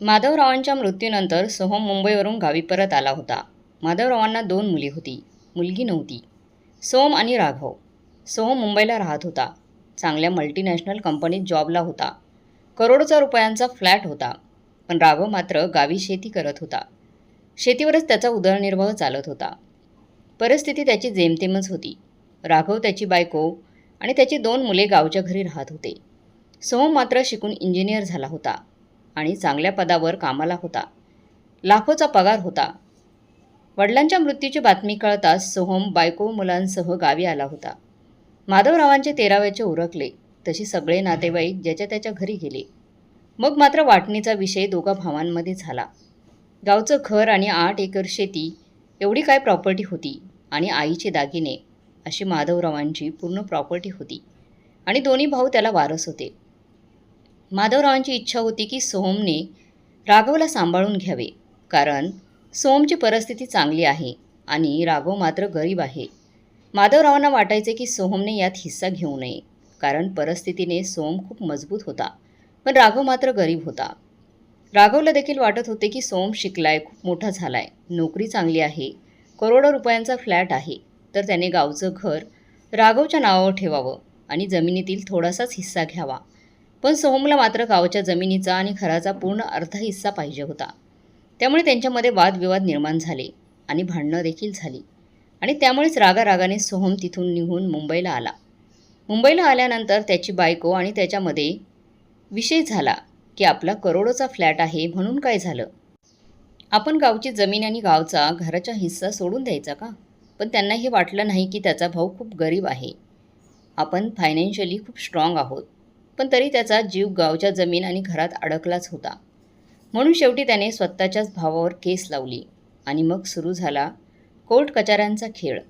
माधवरावांच्या मृत्यूनंतर सोहम मुंबईवरून गावी परत आला होता. माधवरावांना दोन मुली होती. मुलगी नव्हती. सोम आणि राघव. सोहम मुंबईला राहत होता. चांगल्या मल्टीनॅशनल कंपनीत जॉबला होता. करोडचा रुपयांचा फ्लॅट होता. पण राघव मात्र गावी शेती करत होता. शेतीवरच त्याचा उदरनिर्वाह चालत होता. परिस्थिती त्याची जेमतेमच होती. राघव त्याची बायको आणि त्याची दोन मुले गावच्या घरी राहत होते. सोहम मात्र शिकून इंजिनियर झाला होता. आणि चांगल्या पदावर कामाला होता. लाखोचा पगार होता. वडिलांच्या मृत्यूची बातमी कळताच सोहम बायको मुलांसह गावी आला होता. माधवरावांचे तेराव्याचे उरकले. तशी सगळे नातेवाईक ज्याच्या त्याच्या घरी गेले. मग मात्र वाटणीचा विषय दोघा भावांमध्ये झाला. गावचं घर आणि आठ एकर शेती एवढी काय प्रॉपर्टी होती? आणि आईचे दागिने अशी माधवरावांची पूर्ण प्रॉपर्टी होती. आणि दोन्ही भाऊ त्याला वारस होते. माधवरावांची इच्छा होती की सोहमने राघवला सांभाळून घ्यावे कारण सोहमची परिस्थिती चांगली आहे आणि राघव मात्र गरीब आहे. माधवरावांना वाटायचे की सोहमने यात हिस्सा घेऊ नये कारण परिस्थितीने सोहम खूप मजबूत होता पण राघव मात्र गरीब होता. राघवला देखील वाटत होते की सोहम शिकलाय खूप मोठा झालाय नोकरी चांगली आहे करोडो रुपयांचा फ्लॅट आहे तर त्याने गावचं घर राघवच्या नावावर ठेवावं आणि जमिनीतील थोडासाच हिस्सा घ्यावा. पण सोहमला मात्र गावच्या जमिनीचा आणि घराचा पूर्ण अर्धा हिस्सा पाहिजे होता. त्यामुळे त्यांच्यामध्ये वादविवाद निर्माण झाले आणि भांडणं देखील झाली. आणि त्यामुळेच रागारागाने सोहम तिथून निघून मुंबईला आला. मुंबईला आल्यानंतर त्याची बायको आणि त्याच्यामध्ये विषय झाला की आपला करोडोचा फ्लॅट आहे म्हणून काय झालं? आपण गावची जमीन आणि गावचा घराचा हिस्सा सोडून द्यायचा का? पण त्यांना हे वाटलं नाही की त्याचा भाऊ खूप गरीब आहे. आपण फायनान्शियली खूप स्ट्रॉंग आहोत. पण तरी त्याचा जीव गावच्या जमीन आणि घरात अडकलाच होता. म्हणून शेवटी त्याने स्वतःच्याच भावावर केस लावली आणि मग सुरू झाला कोर्ट कचाऱ्यांचा खेळ.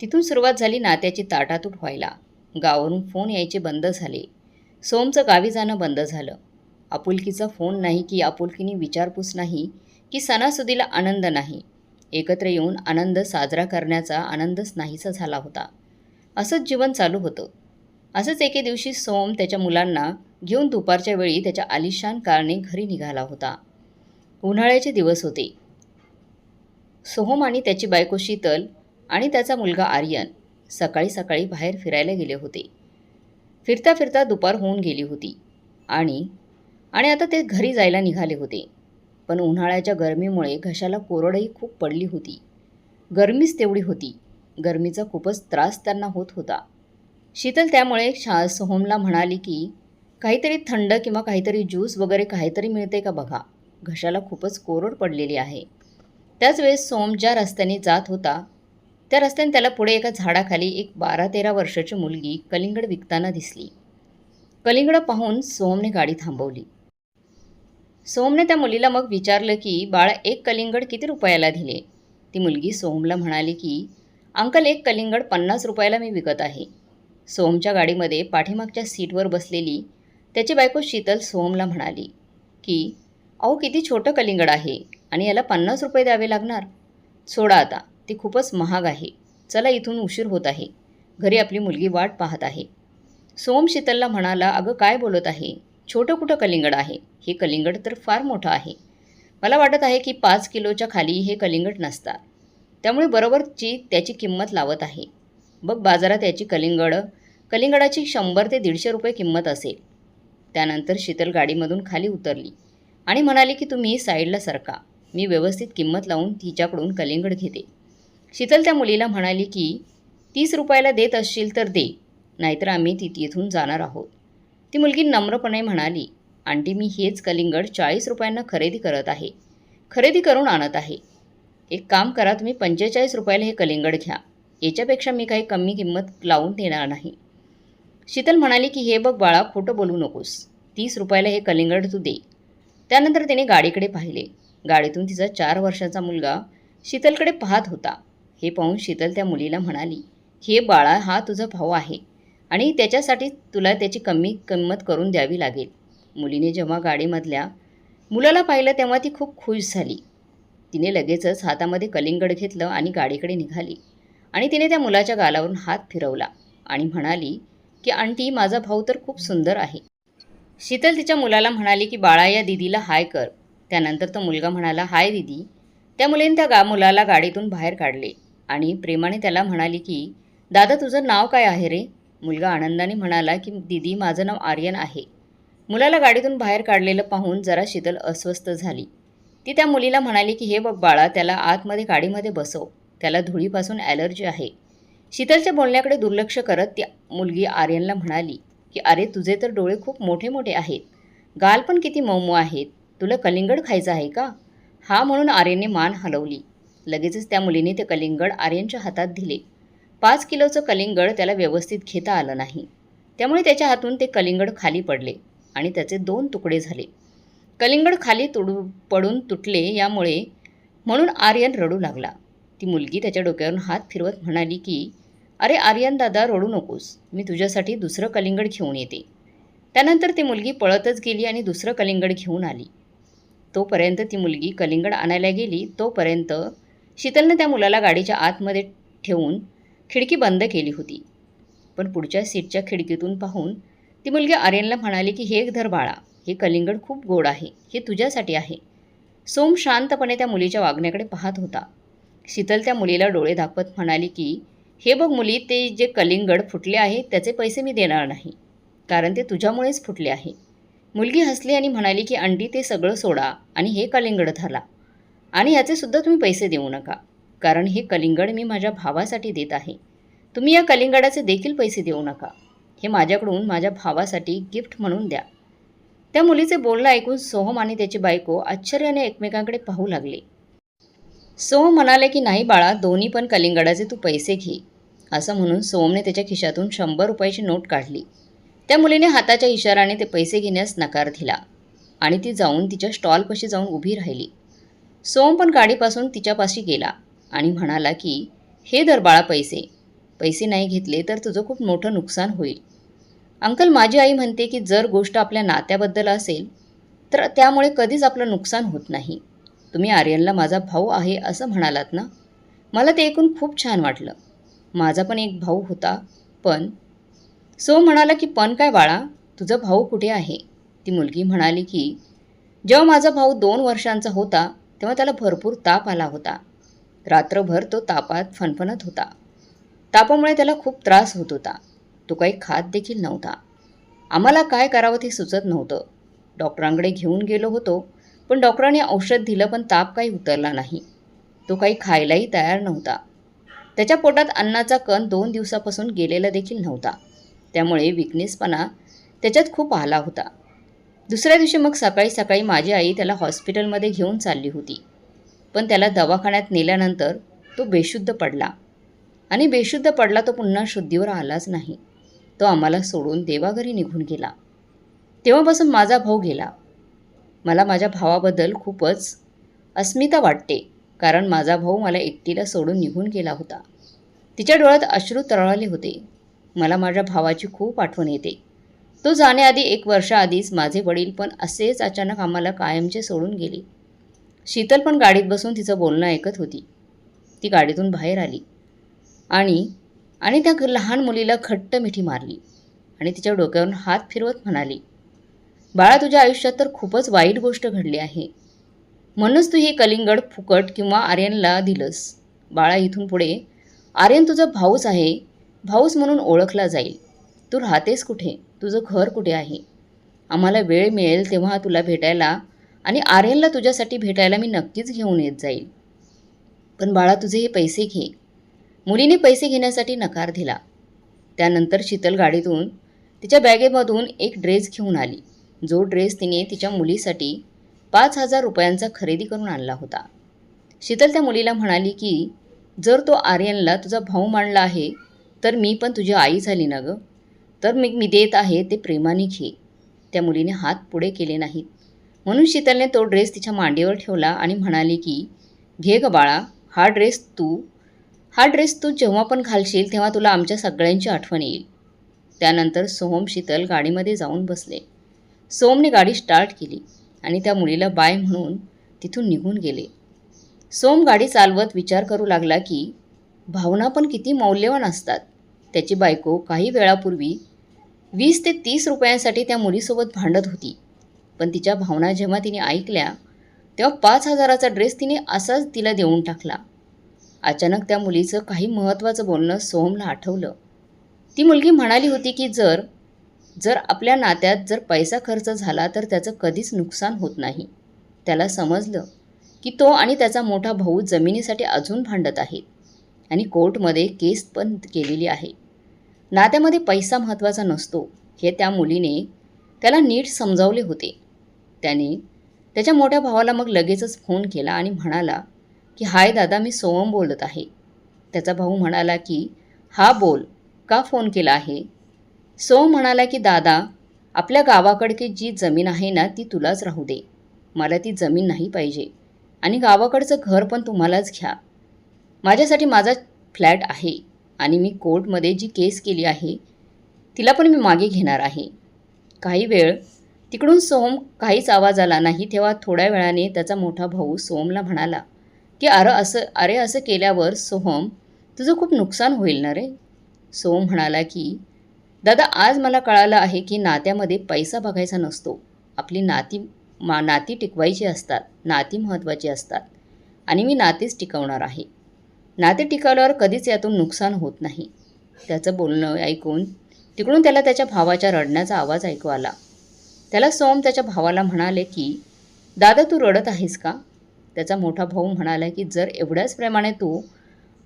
तिथून सुरुवात झाली नात्याची ताटातूट व्हायला. गावावरून फोन यायचे बंद झाले. सोमचं गावी जाणं बंद झालं. आपुलकीचा फोन नाही की आपुलकीने विचारपूस नाही की सणासुदीला आनंद नाही. एकत्र येऊन आनंद साजरा करण्याचा आनंदच नाहीसा झाला होता. असंच जीवन चालू होतं. असंच एके दिवशी सोम त्याच्या मुलांना घेऊन दुपारच्या वेळी त्याच्या आलिशान कारने घरी निघाला होता. उन्हाळ्याचे दिवस होते. सोहम आणि त्याची बायको शीतल आणि त्याचा मुलगा आर्यन सकाळी सकाळी बाहेर फिरायला गेले होते. फिरता फिरता दुपार होऊन गेली होती आणि आणि आता ते घरी जायला निघाले होते. पण उन्हाळ्याच्या गरमीमुळे घशाला कोरडही खूप पडली होती. गरमीच तेवढी होती. गरमीचा खूपच त्रास त्यांना होत होता. शीतल त्यामुळे शा सोहमला म्हणाली की काहीतरी थंड किंवा काहीतरी ज्यूस वगैरे काहीतरी मिळते का बघा? घशाला खूपच कोरड पडलेली आहे. त्याच वेळेस सोम ज्या रस्त्याने जात होता त्या रस्त्याने त्याला पुढे एका झाडाखाली एक बारा तेरा वर्षाची मुलगी कलिंगड विकताना दिसली. कलिंगड पाहून सोमने गाडी थांबवली. सोमने त्या मुलीला मग विचारलं की बाळ एक कलिंगड किती रुपयाला दिले? ती मुलगी सोहमला म्हणाली की अंकल एक कलिंगड पन्नास रुपयाला मी विकत आहे. सोहमच्या गाडीमध्ये पाठीमागच्या सीटवर बसलेली त्याची बायको शीतल सोहमला म्हणाली की अहो किती छोटं कलिंगड आहे आणि याला पन्नास रुपये द्यावे लागणार. सोडा आता ते खूपच महाग आहे. चला इथून उशीर होत आहे. घरी आपली मुलगी वाट पाहत आहे. सोम शीतलला म्हणाला अगं काय बोलत आहे? छोटं कुठं कलिंगड आहे? हे कलिंगड तर फार मोठं आहे. मला वाटत आहे की पाच किलोच्या खाली हे कलिंगड नसतात. त्यामुळे बरोबरची त्याची किंमत लावत आहे. बघ बाजारात याची कलिंगड. कलिंगडाची शंभर ते दीडशे रुपये किंमत असेल. त्यानंतर शीतल गाडीमधून खाली उतरली आणि म्हणाली की तुम्ही साईडला सरका. मी व्यवस्थित किंमत लावून तिच्याकडून कलिंगड घेते. शीतल त्या मुलीला म्हणाली की तीस रुपयाला देत असशील तर दे नाहीतर आम्ही ती तिथून जाणार आहोत. ती मुलगी नम्रपणे म्हणाली आंटी मी हेच कलिंगड चाळीस रुपयांना खरेदी करत आहे. खरेदी करून आणत आहे. एक काम करा तुम्ही पंचेचाळीस रुपयाला हे कलिंगड घ्या. याच्यापेक्षा मी काही कमी किंमत लावून देणार नाही. शीतल म्हणाली की हे बघ बाळा खोटं बोलू नकोस. तीस रुपयाला हे कलिंगड तू दे. त्यानंतर तिने गाडीकडे पाहिले. गाडीतून तिचा चार वर्षाचा मुलगा शीतलकडे पाहत होता. हे पाहून शीतल त्या मुलीला म्हणाली हे बाळा हा तुझा भाऊ आहे आणि त्याच्यासाठी तुला त्याची कमी किंमत करून द्यावी लागेल. मुलीने जेव्हा गाडीमधल्या मुलाला पाहिलं तेव्हा ती खूप खुश झाली. तिने लगेचच हातामध्ये कलिंगड घेतलं आणि गाडीकडे निघाली. आणि तिने त्या मुलाच्या गालावरून हात फिरवला आणि म्हणाली की आंटी माझा भाऊ तर खूप सुंदर आहे. शीतल तिच्या मुलाला म्हणाली की बाळा या दिदीला हाय कर. त्यानंतर तो मुलगा म्हणाला हाय दिदी. त्या मुलीने त्या गा मुलाला गाडीतून बाहेर काढले आणि प्रेमाने त्याला म्हणाली की दादा तुझं नाव काय आहे रे? मुलगा आनंदाने म्हणाला की दिदी माझं नाव आर्यन आहे. मुलाला गाडीतून बाहेर काढलेलं पाहून जरा शीतल अस्वस्थ झाली. ती त्या मुलीला म्हणाली की हे बघ बाळा त्याला आतमध्ये गाडीमध्ये बसव. त्याला धुळीपासून ॲलर्जी आहे. शीतलच्या बोलण्याकडे दुर्लक्ष करत ती मुलगी आर्यनला म्हणाली की अरे तुझे तर डोळे खूप मोठे मोठे आहेत. गाल पण किती मऊ आहेत. तुला कलिंगड खायचं आहे का? हा म्हणून आर्यनने मान हलवली. लगेचच त्या मुलीने ते कलिंगड आर्यनच्या हातात दिले. पाच किलोचं कलिंगड त्याला व्यवस्थित घेता आलं नाही. त्यामुळे त्याच्या हातून ते कलिंगड खाली पडले आणि त्याचे दोन तुकडे झाले. कलिंगड खाली तुडू पडून तुटले यामुळे म्हणून आर्यन रडू लागला. ती मुलगी त्याच्या डोक्यावरून हात फिरवत म्हणाली की अरे आर्यन दादा रडू नकोस. मी तुझ्यासाठी दुसरं कलिंगड घेऊन येते. त्यानंतर ती मुलगी पळतच गेली आणि दुसरं कलिंगड घेऊन आली. तोपर्यंत ती मुलगी कलिंगड आणायला गेली. तोपर्यंत शीतलनं त्या मुलाला गाडीच्या आतमध्ये ठेवून खिडकी बंद केली होती. पण पुढच्या सीटच्या खिडकीतून पाहून ती मुलगी आर्यनला म्हणाली की हे धर बाळा हे कलिंगड खूप गोड आहे. हे तुझ्यासाठी आहे. सोम शांतपणे त्या मुलीच्या वागण्याकडे पाहत होता. शीतल त्या मुलीला डोळे दाखवत म्हणाली की हे बघ मुली ते जे कलिंगड फुटले आहे त्याचे पैसे मी देणार नाही कारण ते तुझ्यामुळेच फुटले आहे. मुलगी हसली आणि म्हणाली की अंडी ते सगळं सोडा आणि हे कलिंगड धरला आणि याचेसुद्धा तुम्ही पैसे देऊ नका कारण हे कलिंगड मी माझ्या भावासाठी देत आहे. तुम्ही या कलिंगडाचे देखील पैसे देऊ नका. हे माझ्याकडून माझ्या भावासाठी गिफ्ट म्हणून द्या. त्या मुलीचे बोलणं ऐकून सोहम आणि त्याची बायको आश्चर्याने एकमेकांकडे पाहू लागले. सोम म्हणाले की नाही बाळा दोन्ही पण कलिंगडाचे तू पैसे घे. असं म्हणून सोमने त्याच्या खिशातून शंभर रुपयाची नोट काढली. त्या मुलीने हाताच्या इशाराने ते पैसे घेण्यास नकार दिला आणि ती जाऊन तिच्या स्टॉलपाशी जाऊन उभी राहिली. सोम पण गाडीपासून तिच्यापाशी गेला आणि म्हणाला की हे दर बाळा पैसे. पैसे नाही घेतले तर तुझं खूप मोठं नुकसान होईल. अंकल माझी आई म्हणते की जर गोष्ट आपल्या नात्याबद्दल असेल तर त्यामुळे कधीच आपलं नुकसान होत नाही. तुम्ही आर्यनला माझा भाऊ आहे असं म्हणालात ना? मला ते ऐकून खूप छान वाटलं. माझा पण एक भाऊ होता पण सो म्हणाला की पण काय बाळा तुझा भाऊ कुठे आहे? ती मुलगी म्हणाली की जेव्हा माझा भाऊ दोन वर्षांचा होता तेव्हा त्याला भरपूर ताप आला होता. रात्रभर तो तापात फणफणत होता. तापामुळे त्याला खूप त्रास होत होता. तो काही खात देखील नव्हता. आम्हाला काय करावं ते सुचत नव्हतं. डॉक्टरांकडे घेऊन गेलो होतो. पण डॉक्टरांनी औषध दिलं पण ताप काही उतरला नाही. तो काही खायलाही तयार नव्हता. त्याच्या पोटात अन्नाचा कण दोन दिवसापासून गेलेला देखील नव्हता. त्यामुळे विकनेसपणा त्याच्यात खूप आला होता. दुसऱ्या दिवशी मग सकाळी सकाळी माझी आई त्याला हॉस्पिटलमध्ये घेऊन चालली होती. पण त्याला दवाखान्यात नेल्यानंतर तो बेशुद्ध पडला. आणि बेशुद्ध पडला तो पुन्हा शुद्धीवर आलाच नाही. तो आम्हाला सोडून देवाघरी निघून गेला. तेव्हापासून माझा भाऊ गेला. मला माझ्या भावाबद्दल खूपच अस्मिता वाटते कारण माझा भाऊ मला एकटीला सोडून निघून गेला होता. तिच्या डोळ्यात अश्रू तरळाले होते. मला माझ्या भावाची खूप आठवण येते. तो जाण्याआधी एक वर्षाआधीच माझे वडील पण असेच अचानक आम्हाला कायमचे सोडून गेले. शीतल पण गाडीत बसून तिचं बोलणं ऐकत होती. ती गाडीतून बाहेर आली आणि आणि त्या लहान मुलीला खट्ट मिठी मारली आणि तिच्या डोक्यावरून हात फिरवत म्हणाली बाळा तुझ्या आयुष्यात तर खूपच वाईट गोष्ट घडली आहे. म्हणूनच तू हे कलिंगड फुकट किंवा आर्यनला दिलंस. बाळा इथून पुढे आर्यन तुझा भाऊच आहे. भाऊच म्हणून ओळखला जाईल. तू राहतेस कुठे? तुझं घर कुठे आहे? आम्हाला वेळ मिळेल तेव्हा तुला भेटायला आणि आर्यनला तुझ्यासाठी भेटायला मी नक्कीच घेऊन येत जाईल. पण बाळा तुझे हे पैसे घे. मुलीने पैसे घेण्यासाठी नकार दिला. त्यानंतर शीतल गाडीतून तिच्या बॅगेमधून एक ड्रेस घेऊन आली. जो ड्रेस तिने तिच्या मुलीसाठी पाच हजार रुपयांचा खरेदी करून आणला होता. शीतल त्या मुलीला म्हणाली की जर तो आर्यनला तुझा भाऊ मानला आहे तर मी पण तुझी आई झाली ना गं. तर मी मी देत आहे ते प्रेमाने घे. त्या मुलीने हात पुढे केले नाहीत. म्हणून शीतलने तो ड्रेस तिच्या मांडीवर ठेवला आणि म्हणाली की घे ग बाळा हा ड्रेस तू हा ड्रेस तू जेव्हा पण घालशील तेव्हा तुला आमच्या सगळ्यांची आठवण येईल. त्यानंतर सोहम शीतल गाडीमध्ये जाऊन बसले. सोमने गाडी स्टार्ट केली आणि त्या मुलीला बाय म्हणून तिथून निघून गेले. सोम गाडी चालवत विचार करू लागला की भावना पण किती मौल्यवान असतात. त्याची बायको काही वेळापूर्वी वीस ते तीस रुपयांसाठी त्या मुलीसोबत भांडत होती. पण तिच्या भावना जेव्हा तिने ऐकल्या तेव्हा पाच हजाराचा ड्रेस तिने असाच तिला देऊन टाकला. अचानक त्या मुलीचं काही महत्त्वाचं बोलणं सोहमला आठवलं. ती मुलगी म्हणाली होती की जर जर आपल्या नात्यात जर पैसा खर्च झाला तर त्याचं कधीच नुकसान होत नाही. त्याला समजलं की तो आणि त्याचा मोठा भाऊ जमिनीसाठी अजून भांडत आहेत आणि कोर्टमध्ये केस पण केलेली आहे. नात्यामध्ये पैसा महत्त्वाचा नसतो हे त्या मुलीने त्याला नीट समजावले होते. त्याने त्याच्या मोठ्या भावाला मग लगेचच फोन केला आणि म्हणाला की हाय दादा मी सोहम बोलत आहे. त्याचा भाऊ म्हणाला की हा बोल का फोन केला आहे? सो म्हणाला की दादा आपल्या गावाकडची जी जमीन आहे ना ती तुलाच राहू दे. मला ती जमीन नाही पाहिजे. आणि गावाकडचं घर पण तुम्हालाच घ्या. माझ्यासाठी माझा फ्लॅट आहे आणि मी कोर्टमध्ये जी केस केली आहे तिला पण मी मागे घेणार आहे. काही वेळ तिकडून सोम काहीच आवाज आला नाही तेव्हा थोड्या वेळाने त्याचा मोठा भाऊ सोहमला म्हणाला की अरे असं अरे असं केल्यावर सोहम तुझं खूप नुकसान होईल ना रे? सोम म्हणाला की दादा आज मला कळालं आहे की नात्यामध्ये पैसा बघायचा नसतो. आपली नाती मा नाती टिकवायची असतात नाती महत्त्वाची असतात. आणि मी नातीच टिकवणार आहे. नाते टिकवल्यावर कधीच यातून नुकसान होत नाही. त्याचं बोलणं ऐकून तिकडून त्याला त्याच्या भावाच्या रडण्याचा आवाज ऐकू आला. त्याला सोम त्याच्या भावाला म्हणाले की दादा तू रडत आहेस का? त्याचा मोठा भाऊ म्हणाला की जर एवढ्याच प्रमाणे तू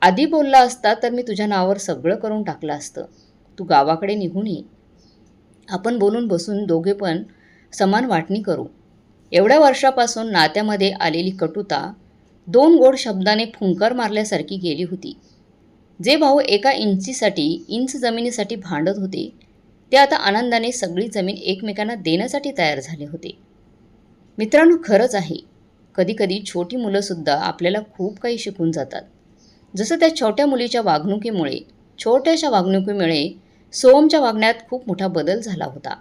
आधी बोलला असता तर मी तुझ्या नावावर सगळं करून टाकलं असतं. तू गावाकडे निघून ये. आपण बोलून बसून दोघे पण समान वाटणी करू. एवढ्या वर्षापासून नात्यामध्ये आलेली कटुता दोन गोड शब्दाने फुंकर मारल्यासारखी गेली होती. जे भाऊ एका इंचीसाठी इंच जमिनीसाठी भांडत होते ते आता आनंदाने सगळी जमीन एकमेकांना देण्यासाठी तयार झाले होते. मित्रांनो खरंच आहे. कधीकधी छोटी मुलंसुद्धा आपल्याला खूप काही शिकून जातात. जसं त्या छोट्या मुलीच्या वागणुकीमुळे छोट्याशा वागणुकीमुळे सोमच्या वागण्यात खूप मोठा बदल झाला होता.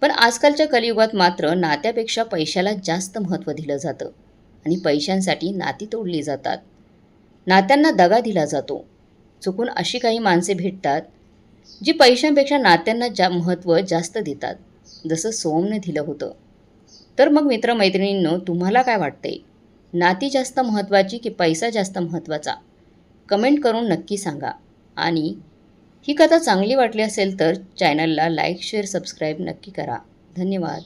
पण आजकालच्या कलियुगात मात्र नात्यापेक्षा पैशाला जास्त महत्त्व दिलं जातं आणि पैशांसाठी नाती तोडली जातात. नात्यांना दगा दिला जातो. चुकून अशी काही माणसे भेटतात जी पैशांपेक्षा नात्यांना जा महत्त्व जास्त देतात जसं सोमने दिलं होतं. तर मग मित्रमैत्रिणींनो तुम्हाला काय वाटते नाती जास्त महत्त्वाची की पैसा जास्त महत्त्वाचा? कमेंट करून नक्की सांगा. आणि ही कथा चांगली वाटली असेल तर चॅनलला लाईक शेअर सबस्क्राईब नक्की करा. धन्यवाद.